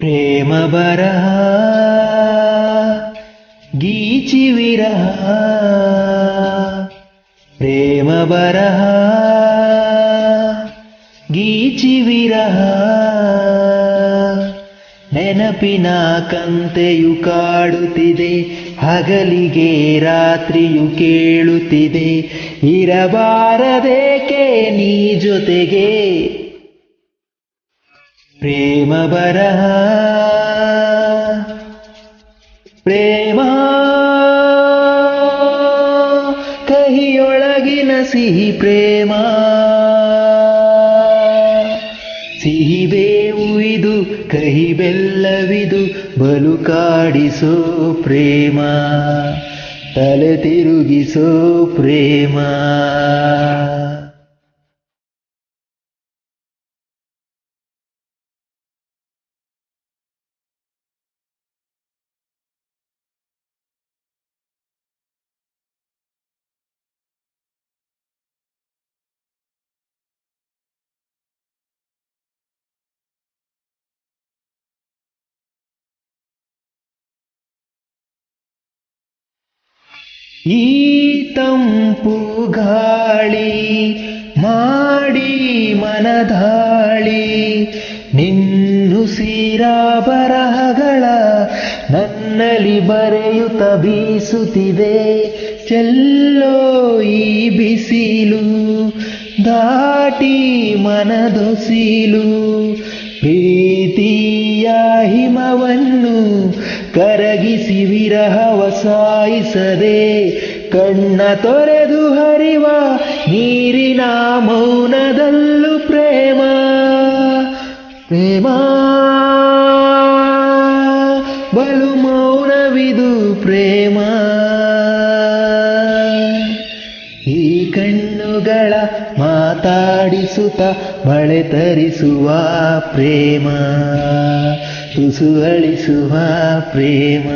ಪ್ರೇಮ ಬರಹ, ಗೀಚಿ ವಿರಹ, ಪ್ರೇಮ ಬರಹ, ಗೀಚಿ ವಿರಹ, ನೆನಪಿನ ಕಂತೆಯು ಕಾಡುತ್ತಿದೆ, ಹಗಲಿಗೆ ರಾತ್ರಿಯು ಕೇಳುತ್ತಿದೆ, ಇರಬಾರದೇಕೆ ನೀ ಜೊತೆಗೆ? ಪ್ರೇಮ ಬರಹ. ಪ್ರೇಮ ಕಹಿಯೊಳಗಿನ ಸಿಹಿ ಪ್ರೇಮ. ಸಿಹಿ ಬೇವು ಇದು, ಕಹಿ ಬೆಲ್ಲವಿದು, ಬಲು ಕಾಡಿಸೋ ಪ್ರೇಮ. ತಲೆ ತಿರುಗಿಸೋ ಪ್ರೇಮ. ಈ ತಂಪು ಗಾಳಿ ಮಾಡಿ ಮನದಾಳಿ ನಿನ್ನುಸಿರ ಬರಹಗಳ ನನ್ನಲ್ಲಿ ಬರೆಯುತ್ತ ಬೀಸುತ್ತಿದೆ. ಚೆಲ್ಲೋ ಈ ಬಿಸಿಲು, ದಾಟಿ ಮನದೊಸಿಲು ಪ್ರೀತಿಯ ಹಿಮವನ್ನು ಕರಗಿಸಿ ವಿರಹವ ಸಾಯಿಸದೆ, ಕಣ್ಣ ತೊರೆದು ಹರಿವ ನೀರಿನ ಮೌನದಲ್ಲೂ ಪ್ರೇಮ. ಪ್ರೇಮ. ಬಲು ಮೌನವಿದು ಪ್ರೇಮ. ಈ ಕಣ್ಣುಗಳ ಮಾತಾಡಿಸುತ್ತ ಮಳೆ ತರಿಸುವ ಪ್ರೇಮ. ತುಸು ಅಳಿಸುವ ಪ್ರೇಮ.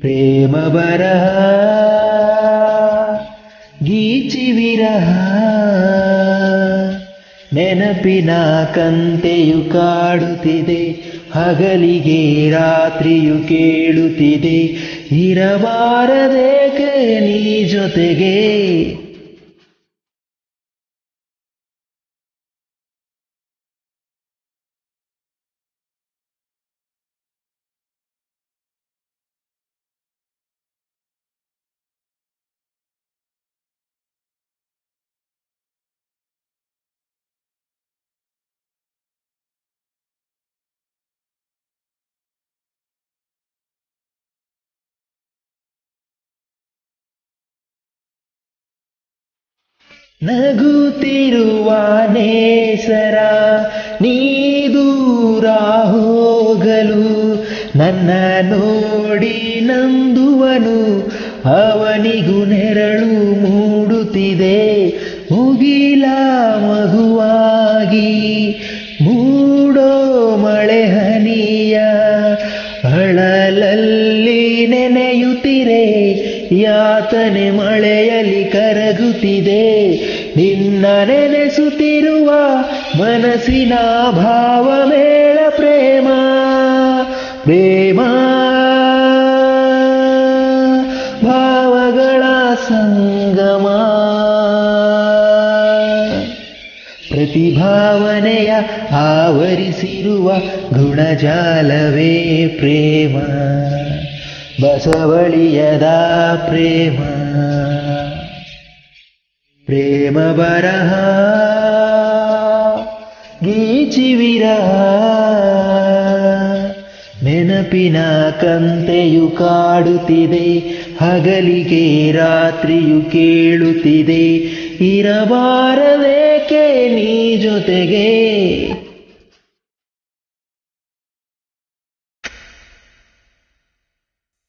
ಪ್ರೇಮ ಬರಹ, ಗೀಚಿ ವಿರಹ. ನೆನಪಿನ ಕಂತೆಯು ಕಾಡುತ್ತಿದೆ, ಹಗಲಿಗೆ ರಾತ್ರಿಯು ಕೇಳುತ್ತಿದೆ. ಇರಬಾರದೇಕೆ ನೀ ಜೊತೆಗೆ. ನಗುತ್ತಿರುವ ನೇಸರ ನೀ ದೂರ ಹೋಗಲು ನನ್ನ ನೋಡಿ ನಂದುವನು, ಅವನಿಗೂ ನೆರಳು ಮೂಡುತ್ತಿದೆ, ಮುಗಿಲ ಮಗುವಾಗಿ, ಮೂಡೋ ಮಳೆ ಹನಿಯ ನೆನೆಯುತ್ತಿರೆ ಯಾತನೆ ಮಳೆಯಲ್ಲಿ ಕರಗುತ್ತಿದೆ. ನಿನ್ನ ನೆನೆಸುತ್ತಿರುವ ಮನಸ್ಸಿನ ಭಾವ ಮೇಳ ಪ್ರೇಮ. ಪ್ರೇಮ. ಭಾವಗಳ ಸಂಗಮ. ಪ್ರತಿಭಾವನೆಯ ಆವರಿಸಿರುವ ಗುಣಜಾಲವೇ ಪ್ರೇಮ. ಬಸವಳಿಯದ ಪ್ರೇಮ. ಪ್ರೇಮ ಬರಹ. ಗೀಚಿ ವಿರಹ ನೆನಪಿನ ಕಂತೆಯು ಕಾಡುತ್ತಿದೆ. ಹಗಲಿಗೆ ರಾತ್ರಿಯು ಕೇಳುತ್ತಿದೆ. ಇರಬಾರದೇಕೆ ನೀ ಜೊತೆಗೆ?